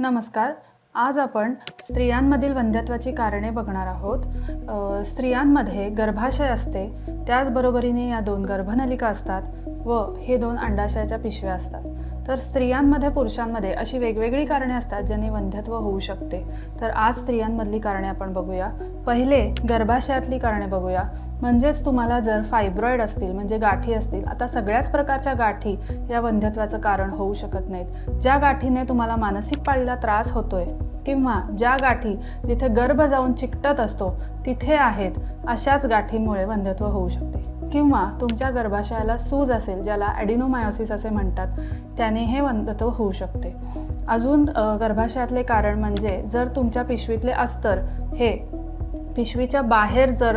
नमस्कार. आज आपण स्त्रियांमधील वंध्यत्वाची कारणे बघणार आहोत. स्त्रियांमध्ये गर्भाशय असते त्याचबरोबरीने या दोन गर्भनलिका असतात व हे दोन अंडाशयाच्या पिशव्या असतात. तर स्त्रियांमध्ये पुरुषांमध्ये अशी वेगवेगळी कारणे असतात ज्यांनी वंध्यत्व होऊ शकते. तर आज स्त्रियांमधली कारणे आपण बघूया. पहिले गर्भाशयातली कारणे बघूया. म्हणजेच तुम्हाला जर फायब्रॉईड असतील म्हणजे गाठी असतील आता सगळ्याच प्रकारच्या गाठी या वंध्यत्वाचं कारण होऊ शकत नाहीत. ज्या गाठीने तुम्हाला मानसिक पाळीला त्रास होतोय किंवा ज्या गाठी जिथे गर्भ जाऊन चिकटत असतो तिथे आहेत अशाच गाठीमुळे वंध्यत्व होऊ शकते. किंवा तुमच्या गर्भाशयाला सूज असेल ज्याला ॲडिनोमायोसिस असे म्हणतात त्याने हे वंध्यत्व होऊ शकते. अजून गर्भाशयातले कारण म्हणजे जर तुमच्या पिशवीतले अस्तर हे पिशवीच्या बाहेर जर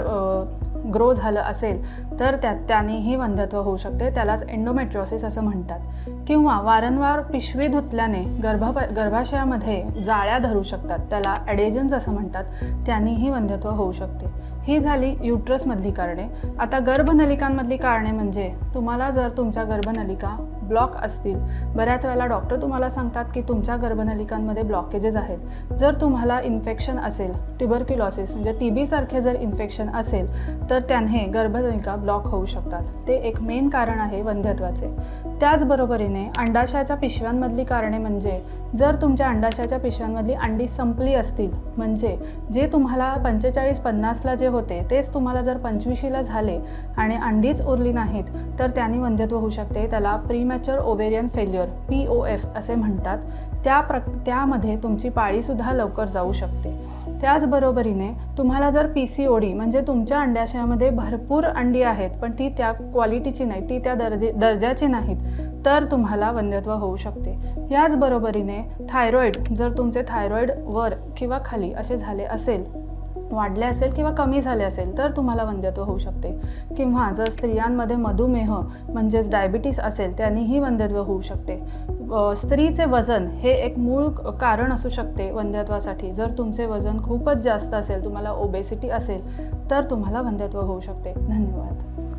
ग्रो झालं असेल तर त्यात त्यानेही वंध्यत्व होऊ शकते. त्यालाच एंडोमेट्रॉसिस असं म्हणतात. किंवा वारंवार पिशवी धुतल्याने गर्भ गर्भाशयामध्ये जाळ्या धरू शकतात. त्याला ॲडेजन्स असं म्हणतात. त्यांनीही वंध्यत्व होऊ शकते. ही झाली युट्रसमधली कारणे. आता गर्भनलिकांमधली कारणे म्हणजे तुम्हाला जर तुमच्या गर्भनलिका ब्लॉक असतील बऱ्याच वेळेला डॉक्टर तुम्हाला सांगतात की तुमच्या गर्भनलिकांमध्ये ब्लॉकेजेस आहेत. जर तुम्हाला इन्फेक्शन असेल ट्युबरक्युलॉसिस म्हणजे टी बीसारखे जर इन्फेक्शन असेल तर त्याने गर्भनलिका ब्लॉक होऊ शकतात. ते एक मेन कारण आहे वंध्यत्वाचे. त्याचबरोबरीने अंडाशयाच्या पिशव्यांमधली कारणे म्हणजे जर तुमच्या अंडाशयाच्या पिशव्यांमधली अंडी संपली असतील म्हणजे जे तुम्हाला पंचेचाळीस पन्नासला जे होते तेच तुम्हाला जर पंचवीशीला झाले आणि अंडीच उरली नाहीत तर त्यांनी वंध्यत्व होऊ शकते. त्याला premature ovarian failure P O F असे म्हणतात. त्या प्र त्यामध्ये तुमची पाळीसुद्धा लवकर जाऊ शकते. त्याचबरोबरीने तुम्हाला जर पी सी ओ डी म्हणजे तुमच्या अंड्याशयामध्ये भरपूर अंडी आहेत पण ती त्या क्वालिटीची नाही ती त्या दर्जे दर्जाची नाहीत तर तुम्हाला वंध्यत्व होऊ शकते. याचबरोबरीने थायरॉईड जर तुमचे थायरॉईड वर किंवा खाली असे झाले असेल वाढले असेल किंवा कमी झाले असेल तर तुम्हाला वंध्यत्व होऊ शकते. किंवा जर स्त्रियांमध्ये मधुमेह म्हणजेच डायबिटीस असेल त्यांनीही वंध्यत्व होऊ शकते. स्त्रीचे वजन हे एक मूळ कारण असू शकते वंध्यत्वासाठी. जर तुमचे वजन खूपच जास्त असेल तुम्हाला ओबेसिटी असेल तर तुम्हाला वंध्यत्व होऊ शकते. धन्यवाद.